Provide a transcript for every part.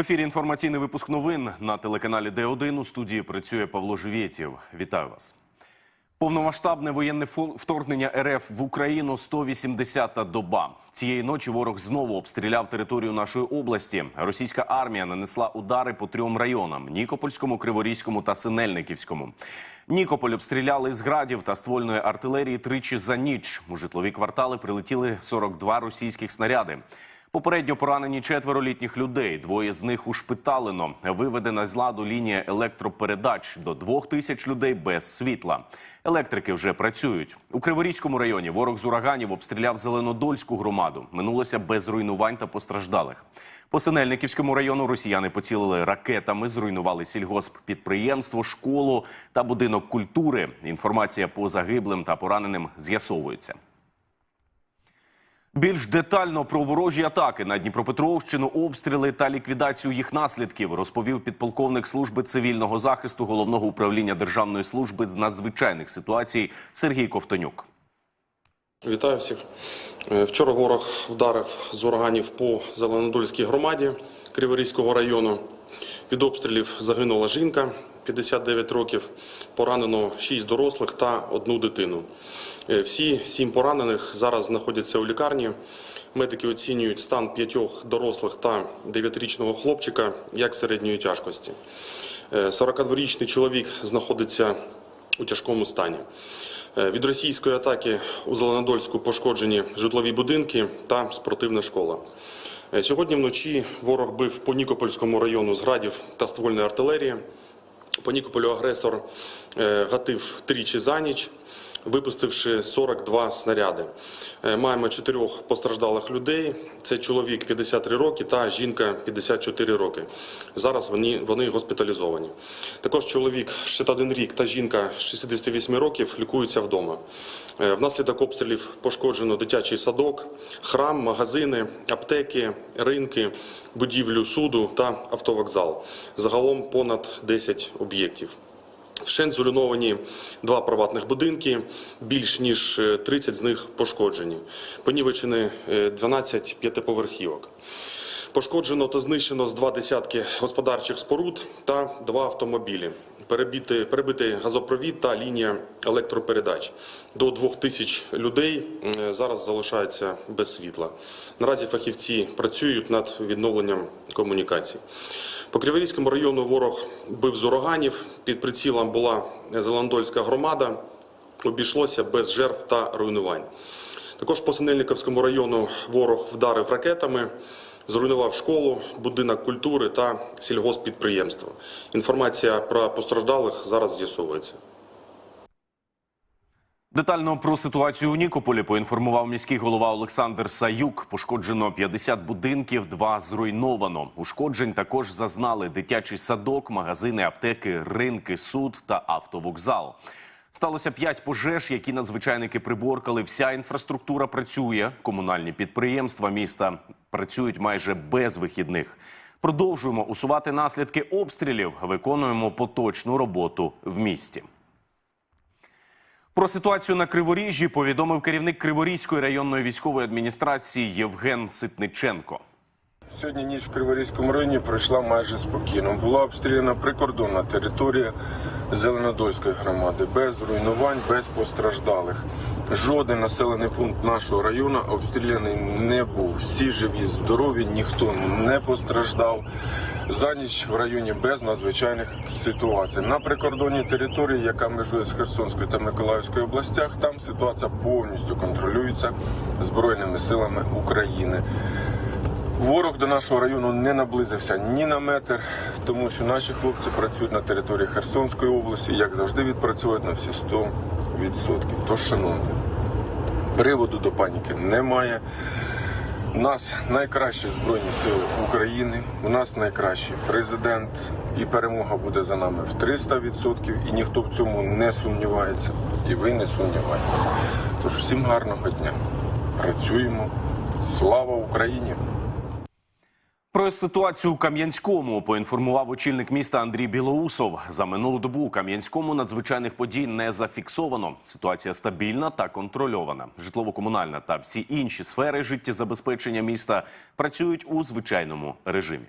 Ефірі інформаційний випуск новин на телеканалі Д1 у студії працює Павло Живєтєв. Вітаю вас. Повномасштабне воєнне вторгнення РФ в Україну 180-та доба. Цієї ночі ворог знову обстріляв територію нашої області. Російська армія нанесла удари по трьом районам: Нікопольському, Криворізькому та Синельниківському. Нікополь обстріляли з градів та ствольної артилерії тричі за ніч. У житлові квартали прилетіли 42 російських снаряди. Попередньо поранені четверо літніх людей. Двоє з них ушпиталено. Виведена з ладу лінія електропередач до двох тисяч людей без світла. Електрики вже працюють у Криворізькому районі. Ворог з ураганів обстріляв Зеленодольську громаду. Минулося без руйнувань та постраждалих. По Синельниківському району росіяни поцілили ракетами, зруйнували сільгосппідприємство, школу та будинок культури. Інформація по загиблим та пораненим з'ясовується. Більш детально про ворожі атаки на Дніпропетровщину, обстріли та ліквідацію їх наслідків розповів підполковник служби цивільного захисту головного управління Державної служби з надзвичайних ситуацій Сергій Ковтонюк. Вітаю всіх. Е, Вчора ворог вдарив з ураганів по Зеленодольській громаді Криворізького району. Від обстрілів загинула жінка 59 років, поранено 6 дорослих та одну дитину. Е, Всі сім поранених зараз знаходяться у лікарні. Медики оцінюють стан п'ятьох дорослих та 9-річного хлопчика як середньої тяжкості. Е, 42-річний чоловік знаходиться у тяжкому стані. Е, Від російської атаки у Зеленодольську пошкоджені житлові будинки та спортивна школа. Е, Сьогодні вночі ворог бив по Нікопольському району з градів та ствольної артилерії. По Нікополю агресор е, гатив тричі за ніч, випустивши 42 снаряди. Е, Маємо чотирьох постраждалих людей. Це чоловік 53 роки та жінка 54 роки. Зараз вони, вони госпіталізовані. Також чоловік 61 рік та жінка 68 років лікуються вдома. Е, Внаслідок обстрілів пошкоджено дитячий садок, храм, магазини, аптеки, ринки, будівлю суду та автовокзал. Загалом понад 10 об'єктів. Вщент зруйновані два приватних будинки, більш ніж е, 30 з них пошкоджені. Понівечені е, 12 п'ятиповерхівок. Пошкоджено та знищено з два десятки господарчих споруд та два автомобілі. Перебити, перебитий газопровід та лінія електропередач. До двох тисяч людей е, зараз залишається без світла. Наразі фахівці працюють над відновленням комунікацій. По Криворізькому району ворог бив з ураганів. Під прицілом була Зеландольська громада. Обійшлося без жертв та руйнувань. Також по Синельниковському району ворог вдарив ракетами, зруйнував школу, будинок культури та сільгосппідприємство. Інформація про постраждалих зараз з'ясовується. Детально про ситуацію у Нікополі поінформував міський голова Олександр Саюк. Пошкоджено 50 будинків, два зруйновано. Ушкоджень також зазнали дитячий садок, магазини, аптеки, ринки, суд та автовокзал. Сталося п'ять пожеж, які надзвичайники приборкали. Вся інфраструктура працює. Комунальні підприємства міста працюють майже без вихідних. Продовжуємо усувати наслідки обстрілів. Виконуємо поточну роботу в місті. Про ситуацію на Криворіжжі повідомив керівник Криворізької районної військової адміністрації Євген Ситниченко. Сьогодні ніч в Криворізькому районі пройшла майже спокійно. Була обстріляна прикордонна територія Зеленодольської громади без руйнувань, без постраждалих. Жоден населений пункт нашого району обстріляний не був. Всі живі, здорові, ніхто не постраждав. За ніч в районі без надзвичайних ситуацій. На прикордонній території, яка межує з Херсонською та Миколаївською областях, там ситуація повністю контролюється Збройними силами України. Ворог до нашого району не наблизився ні на метр, тому що наші хлопці працюють на території Херсонської області, як завжди відпрацюють на всі 100%. Тож, шановні, приводу до паніки немає. У нас найкращі збройні сили України. У нас найкращий президент, і перемога буде за нами в 300%, і ніхто в цьому не сумнівається. І ви не сумніваєтеся. Тож всім гарного дня. Працюємо. Слава Україні! Про ситуацію у Кам'янському поінформував очільник міста Андрій Білоусов. За минулу добу у Кам'янському надзвичайних подій не зафіксовано. Ситуація стабільна та контрольована. Житлово-комунальна та всі інші сфери життєзабезпечення міста працюють у звичайному режимі.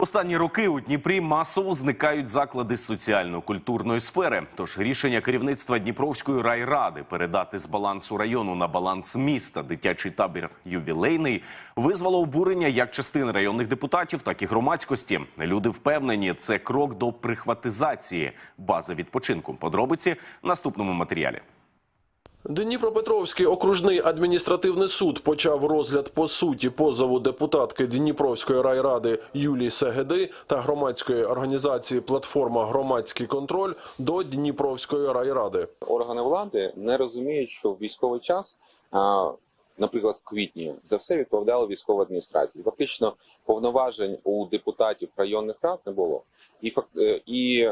Останні роки у Дніпрі масово зникають заклади соціально-культурної сфери. Тож рішення керівництва Дніпровської райради передати з балансу району на баланс міста дитячий табір ювілейний визвало обурення як частини районних депутатів, так і громадськості. Люди впевнені, це крок до прихватизації бази відпочинку. Подробиці в наступному матеріалі. Дніпропетровський окружний адміністративний суд почав розгляд по суті позову депутатки Дніпровської райради Юлії Сегеди та громадської організації Платформа Громадський контроль до Дніпровської райради. органи влади не розуміють, що в військовий час, наприклад, в квітні за все відповідала військова адміністрація. Фактично повноважень у депутатів районних рад не було, і е, і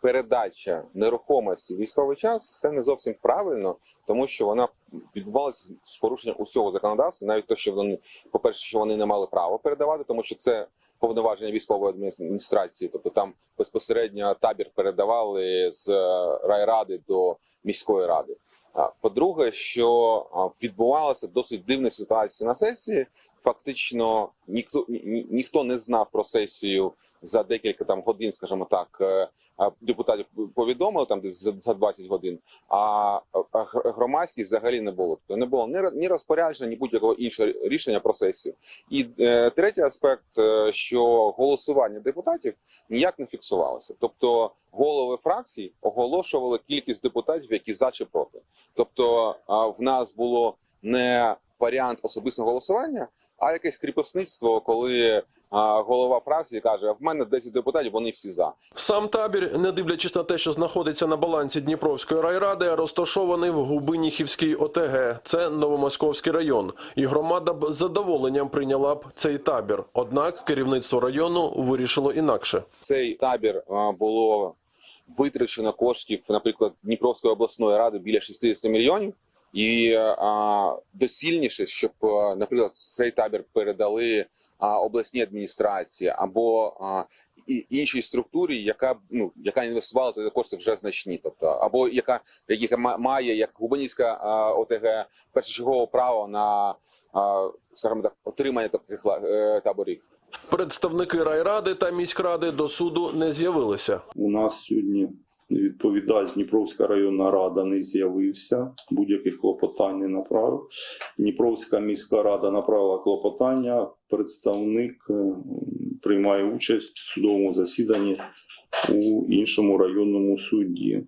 передача нерухомості військовий час це не зовсім правильно, тому що вона відбувалася з порушенням усього законодавства, навіть те, що вони, по перше, що вони не мали права передавати, тому що це. Повноваження військової адміністрації, тобто там безпосередньо табір передавали з е, райради до міської ради. По-друге, що відбувалася досить дивна ситуація на сесії. Фактично, ніхто ні- ні- ніхто не знав про сесію за декілька там годин, скажімо так. е, Депутатів повідомили там десь за, за 20 годин. А, громадськість взагалі не було. Тобто не було ні, ро- ні розпорядження, ні будь-якого іншого рішення про сесію. І е, третій аспект, е, що голосування депутатів ніяк не фіксувалося. Тобто голови фракцій оголошували кількість депутатів, які за чи проти. Тобто в нас було не варіант особистого голосування, а якесь кріпосництво, коли голова фракції каже: в мене 10 депутатів, вони всі за. Сам табір, не дивлячись на те, що знаходиться на балансі Дніпровської райради, розташований в Губиніхівській ОТГ. Це Новомосковський район. І громада б з задоволенням прийняла б цей табір. Однак керівництво району вирішило інакше. цей табір було витрачено коштів, наприклад, Дніпровської обласної ради біля 60 мільйонів. І а, доцільніше, щоб, наприклад, цей табір передали а, обласній адміністрації або а, і- іншій структурі, яка ну яка інвестувала туди кошти вже значні, тобто або яка яка має як Губанівська ОТГ першочергове право на а, скажімо так отримання таких е, таборів. Представники райради та міськради до суду не з'явилися. У нас сьогодні відповідач Дніпровська районна рада не з'явився, будь-яких клопотань не направив. Дніпровська міська рада направила клопотання. Представник е, приймає участь в судовому засіданні у іншому районному суді.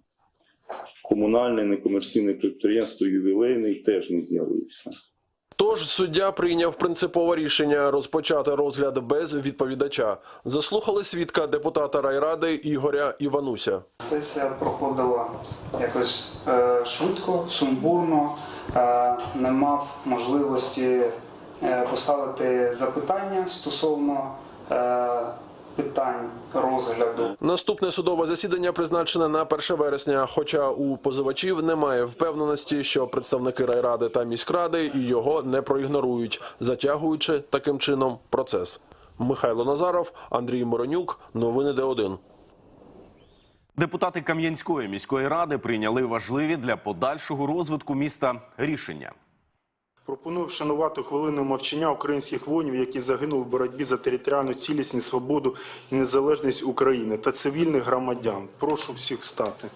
Комунальне некомерційне підприємство ювілейний теж не з'явився. Тож суддя прийняв принципове рішення розпочати розгляд без відповідача. Заслухали свідка депутата райради Ігоря Івануся. Сесія проходила якось е, швидко, сумбурно, е, не мав можливості е, поставити запитання стосовно питань розгляду. Наступне судове засідання призначене на 1 вересня. Хоча у позивачів немає впевненості, що представники райради та міськради його не проігнорують, затягуючи таким чином процес. Михайло Назаров, Андрій Моронюк. Новини Д1. Депутати Кам'янської міської ради прийняли важливі для подальшого розвитку міста рішення. Пропоную вшанувати хвилиною мовчання українських воїнів, які загинули в боротьбі за територіальну цілісність, свободу і незалежність України та цивільних громадян. Прошу всіх встати.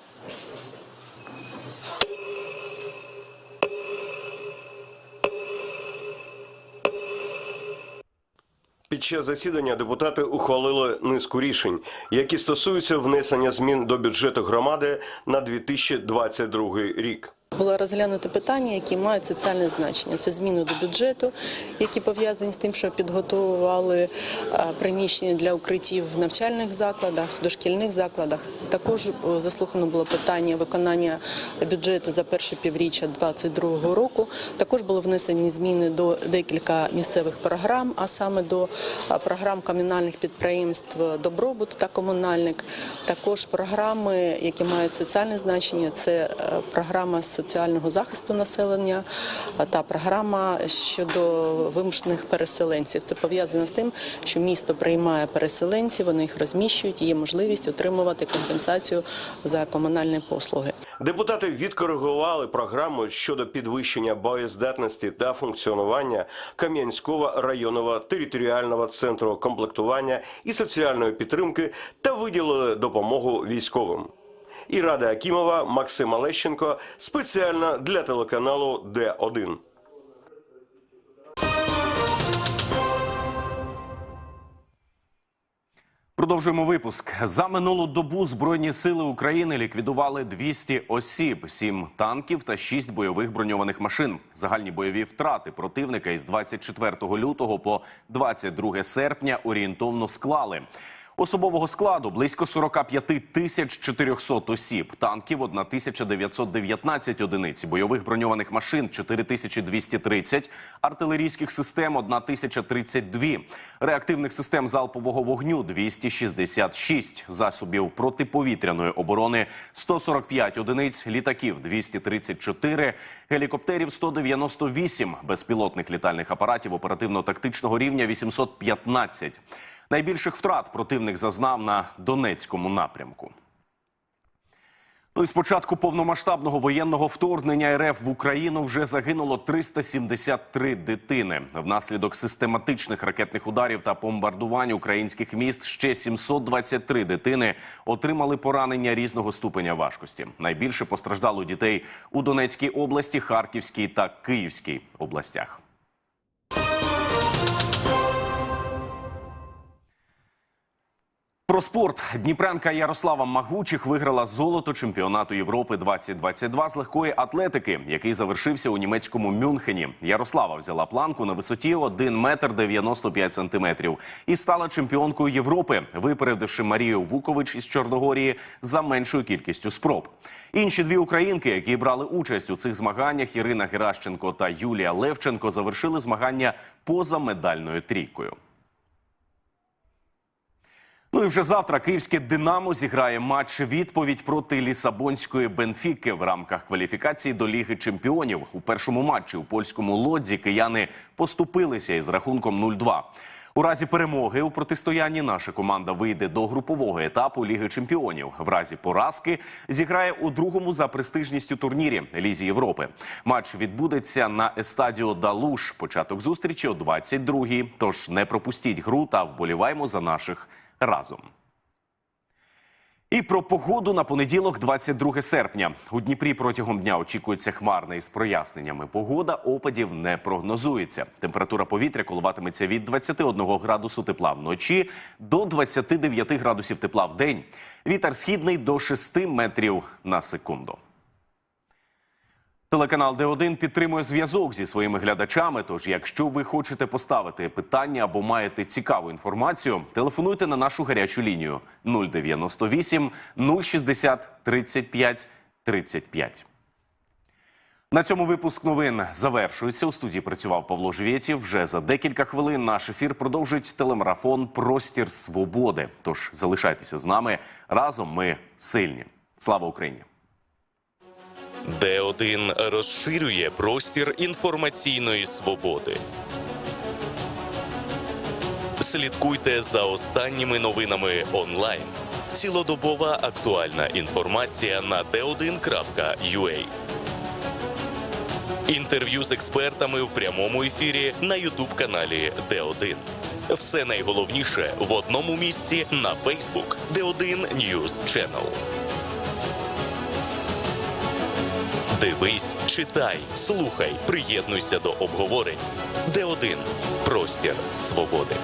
Під час засідання депутати ухвалили низку рішень, які стосуються внесення змін до бюджету громади на 2022 рік. Було розглянуто питання, які мають соціальне значення. Це зміни до бюджету, які пов'язані з тим, що підготували е, приміщення для укриттів в навчальних закладах, дошкільних закладах. Також е, заслухано було питання виконання бюджету за перше півріччя 2022 року. Також були внесені зміни до декілька місцевих програм, а саме до е, програм комунальних підприємств добробут та комунальник. Також програми, які мають соціальне значення, це програма соціального соціального захисту населення та програма щодо вимушених переселенців. Це пов'язано з тим, що місто приймає переселенців, вони їх розміщують, і є можливість отримувати компенсацію за комунальні послуги. Депутати відкоригували програму щодо підвищення боєздатності та функціонування Кам'янського районного територіального центру комплектування і соціальної підтримки та виділили допомогу військовим. І Рада Акімова Максима Лещенко спеціально для телеканалу Д1. Продовжуємо випуск. За минулу добу Збройні сили України ліквідували 200 осіб, 7 танків та 6 бойових броньованих машин. Загальні бойові втрати противника із 24 лютого по 22 серпня орієнтовно склали. Особового складу близько 45 тисяч 400 осіб, танків 1919 одиниць, бойових броньованих машин 4230, артилерійських систем 1032, реактивних систем залпового вогню 266, засобів протиповітряної оборони 145 одиниць, літаків 234, гелікоптерів 198, безпілотних літальних апаратів оперативно-тактичного рівня 815. Найбільших втрат противник зазнав на Донецькому напрямку. Ну і з початку повномасштабного воєнного вторгнення РФ в Україну вже загинуло 373 дитини. Внаслідок систематичних ракетних ударів та бомбардувань українських міст ще 723 дитини отримали поранення різного ступеня важкості. Найбільше постраждало дітей у Донецькій області, Харківській та Київській областях. Про спорт Дніпрянка Ярослава Магучих виграла золото чемпіонату Європи 2022 з легкої атлетики, який завершився у німецькому Мюнхені. Ярослава взяла планку на висоті 1 метр 95 сантиметрів і стала чемпіонкою Європи, випередивши Марію Вукович із Чорногорії за меншою кількістю спроб. Інші дві українки, які брали участь у цих змаганнях, Ірина Геращенко та Юлія Левченко, завершили змагання поза медальною трійкою. Ну і вже завтра київське Динамо зіграє матч відповідь проти Лісабонської Бенфіки в рамках кваліфікації до Ліги Чемпіонів. У першому матчі у польському лодзі кияни поступилися із рахунком 0-2. У разі перемоги у протистоянні наша команда вийде до групового етапу Ліги Чемпіонів. В разі поразки зіграє у другому за престижністю турнірі Лізі Європи. Матч відбудеться на естадіо Далуш. Початок зустрічі о 22-й. Тож не пропустіть гру та вболіваємо за наших разом. І про погоду на понеділок, 22 серпня. У Дніпрі протягом дня очікується хмарна із проясненнями. Погода опадів не прогнозується. Температура повітря коливатиметься від 21 градусу тепла вночі до 29 градусів тепла в день. Вітер східний до 6 метрів на секунду. Телеканал Д1 підтримує зв'язок зі своїми глядачами. Тож, якщо ви хочете поставити питання або маєте цікаву інформацію, телефонуйте на нашу гарячу лінію 098 060 35 35. На цьому випуск новин завершується. У студії працював Павло Жвєтів. Вже за декілька хвилин наш ефір продовжить телемарафон Простір свободи. Тож залишайтеся з нами разом. Ми сильні. Слава Україні! Д1 розширює простір інформаційної свободи. Слідкуйте за останніми новинами онлайн. Цілодобова актуальна інформація на d1.ua. Інтерв'ю з експертами в прямому ефірі на Ютуб каналі Д1. Все найголовніше в одному місці на Facebook D1 News Channel. Дивись, читай, слухай, приєднуйся до обговорень. де один простір свободи.